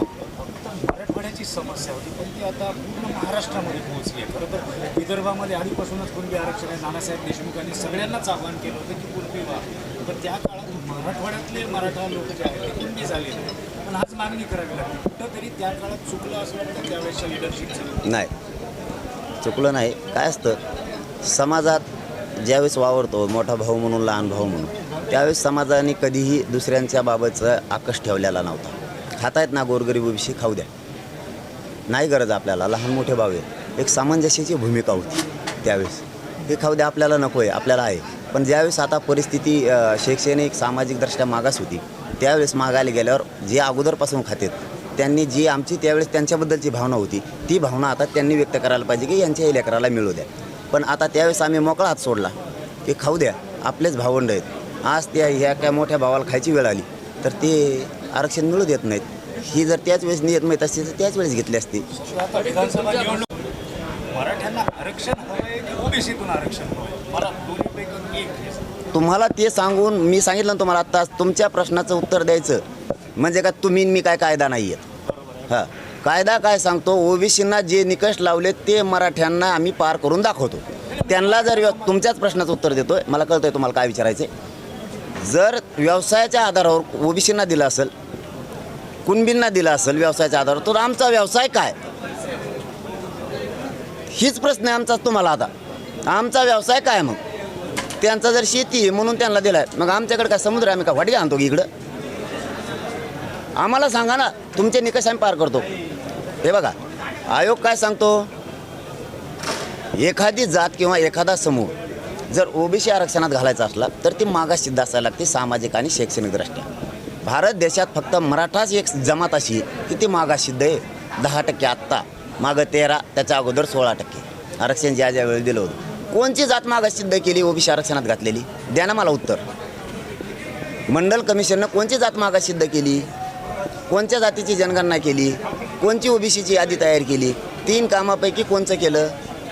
मराठवाड्याची समस्या होती पण ती आता पूर्ण महाराष्ट्रामध्ये पोहोचली आहे. खरं तर विदर्भामध्ये आधीपासूनच कुणबी आरक्षण आहे? नानासाहेब देशमुखांनी सगळ्यांनाच आवाहन केलं होतं की कुणबी व्हा. पण त्या काळात मराठवाड्यातले मराठा लोक जे आहेत ते कुणबी झाले पण आज मागणी करावी लागली. कुठंतरी त्या काळात चुकलं असं वाटतं त्यावेळेसच्या लिडरशिप नाही. चुकलं नाही. काय असतं? समाजात ज्यावेळेस वावरतो मोठा भाऊ म्हणून लहान भाऊ म्हणून त्यावेळेस समाजाने कधीही दुसऱ्यांच्या बाबतचा आकश ठेवलेला नव्हता. खातायत ना गोरगरीबविषयी खाऊ द्या. नाही गरज आपल्याला लहान मोठे भावे आहे एक सामंजस्याची भूमिका होती त्यावेळेस. हे खाऊ द्या आपल्याला नको आहे आपल्याला आहे. पण ज्यावेळेस आता परिस्थिती शैक्षणिक सामाजिकदृष्ट्या मागास होती त्यावेळेस मागायला गेल्यावर जे अगोदरपासून खातेत त्यांनी जी आमची त्यावेळेस त्यांच्याबद्दलची भावना होती ती भावना आता त्यांनी व्यक्त करायला पाहिजे की यांच्याही लेकराला मिळू द्या. पण आता त्यावेळेस आम्ही मोकळा हात सोडला की खाऊ द्या आपलेच भावंड आहेत. आज त्या ह्या काय मोठ्या भावाला खायची वेळ आली तर ते आरक्षण मिळू देत नाहीत. ही जर त्याच वेळेस नियत माहीत असते तर त्याच वेळेस घेतली असती. आता विधानसभा निवडणूक मराठ्यांना आरक्षण हवंय की ओबीसीतून आरक्षण हवंय? मला दोन्हीपैकी एक सांगा. तुम्हाला ते सांगून मी सांगितलं ना तुम्हाला आत्ता तुमच्या प्रश्नाचं उत्तर द्यायचं. म्हणजे का तुम्ही मी काय कायदा नाही आहेत हां. कायदा काय सांगतो? ओबीसींना जे निकष लावले ते मराठ्यांना आम्ही पार करून दाखवतो. त्यांना जर तुमच्याच प्रश्नाचं उत्तर देतोय मला कळतंय तुम्हाला काय विचारायचं जर व्यवसायाच्या आधारावर ओबीसींना दिलं असेल कुणबींना दिला असेल व्यवसायाच्या आधारावर तर आमचा व्यवसाय काय? हीच प्रश्न आहे आमचाच तुम्हाला आता. आमचा व्यवसाय काय मग? त्यांचा जर शेती आहे म्हणून त्यांना दिलाय मग आमच्याकडे काय समुद्र आम्ही का वाटी आणतो की इकडं? आम्हाला सांगा ना तुमचे निकष आम्ही पार करतो. हे बघा आयोग काय सांगतो? एखादी जात किंवा एखादा समूह जर ओबीसी आरक्षणात घालायचा असला तर ती मागास सिद्ध असायला लागते सामाजिक आणि शैक्षणिक दृष्ट्या. भारत देशात फक्त मराठाच एक जमात अशी की ती मागास सिद्ध आहे दहा टक्के आत्ता. मागं तेरा त्याच्या अगोदर सोळा टक्के. आरक्षण ज्या ज्या वेळी दिलं होतं. कोणची जात मागास सिद्ध केली ओबीसी आरक्षणात घातलेली? द्या ना मला उत्तर. मंडल कमिशननं कोणची जात मागासिद्ध केली? कोणत्या जातीची जनगणना केली? कोणची ओबीसीची यादी तयार केली? तीन कामापैकी कोणचं केलं?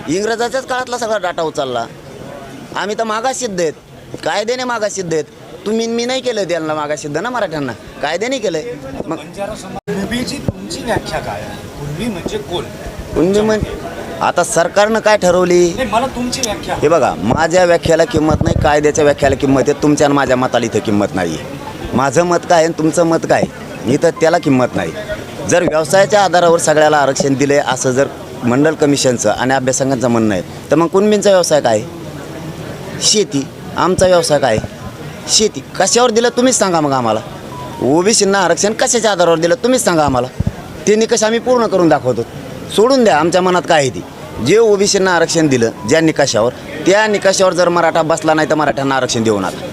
इंग्रजाच्याच काळातला सगळा डाटा उचलला. आम्ही तर मागास सिद्ध आहेत. कायद्याने मागास सिद्ध आहेत. तुम्ही मी नाही केलं त्यांना मागास सिद्ध ना मराठ्यांना. कायद्याने केलंय. मग कुणबीची तुमची व्याख्या काय आहे? कुणबी म्हणजे कोण? कुणबी म्हण आता सरकारनं काय ठरवली? नाही मला तुमची व्याख्या हे बघा माझ्या व्याख्याला किंमत नाही कायद्याच्या व्याख्याला किंमत आहे. तुमच्या आणि माझ्या मताला इथं किंमत नाही आहे माझं मत काय आणि तुमचं मत काय? इथं त्याला किंमत नाही. जर व्यवसायाच्या आधारावर सगळ्याला आरक्षण दिलं असं जर मंडल कमिशनचं आणि अभ्यासकांचं म्हणणं आहे तर मग कुणबींचा व्यवसाय काय? शेती आमचा व्यवसाय काय? शेती कशावर दिलं तुम्हीच सांगा मग आम्हाला. ओबीसींना आरक्षण कशाच्या आधारावर दिलं तुम्हीच सांगा आम्हाला. ते निकष आम्ही पूर्ण करून दाखवतो. सोडून द्या आमच्या मनात काय आहे ती. जे ओबीसींना आरक्षण दिलं ज्या निकषावर त्या निकषावर जर मराठा बसला नाही तर मराठ्यांना आरक्षण देऊ नका.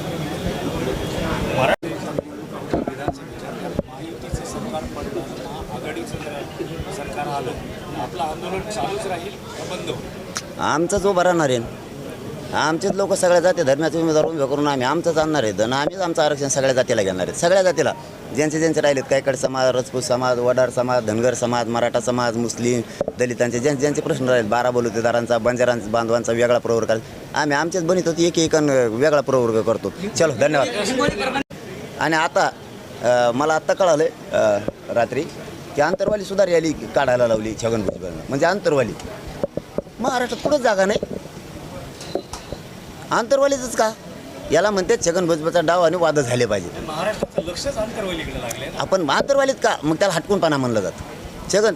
आमचा जो बरा नारेन आमचेच लोक सगळ्या जाती धर्माचे उमेदवार उभे करून आम्ही आमचंच आणणार आहेत आणि आम्हीच आमचं आरक्षण सगळ्या जातीला घेणार आहेत सगळ्या जातीला. ज्यांचे ज्यांचे राहिलेत कायकड समाज राजपूत समाज वडार समाज धनगर समाज मराठा समाज मुस्लिम दलितांचे ज्यांचे ज्यांचे प्रश्न राहिले बारा बलुतेदारांचा बंजारांचा बांधवांचा वेगळा प्रवर्ग आम्ही आमचेच बनित होती एक एक वेगळा प्रवर्ग करतो. चलो धन्यवाद. आणि आता मला आत्ता कळालं आहे रात्री की आंतरवाली सुद्धा रॅली काढायला लावली छगन भुजबळनं. म्हणजे आंतरवाली. महाराष्ट्रात कुठंच जागा नाही. आंतरवालीच का? याला म्हणते छगन भुजबळचा डाव आणि वाद झाले पाहिजे. आपण आंतरवालीत का? मग त्याला हटकूनपणा म्हणलं जातं. छगन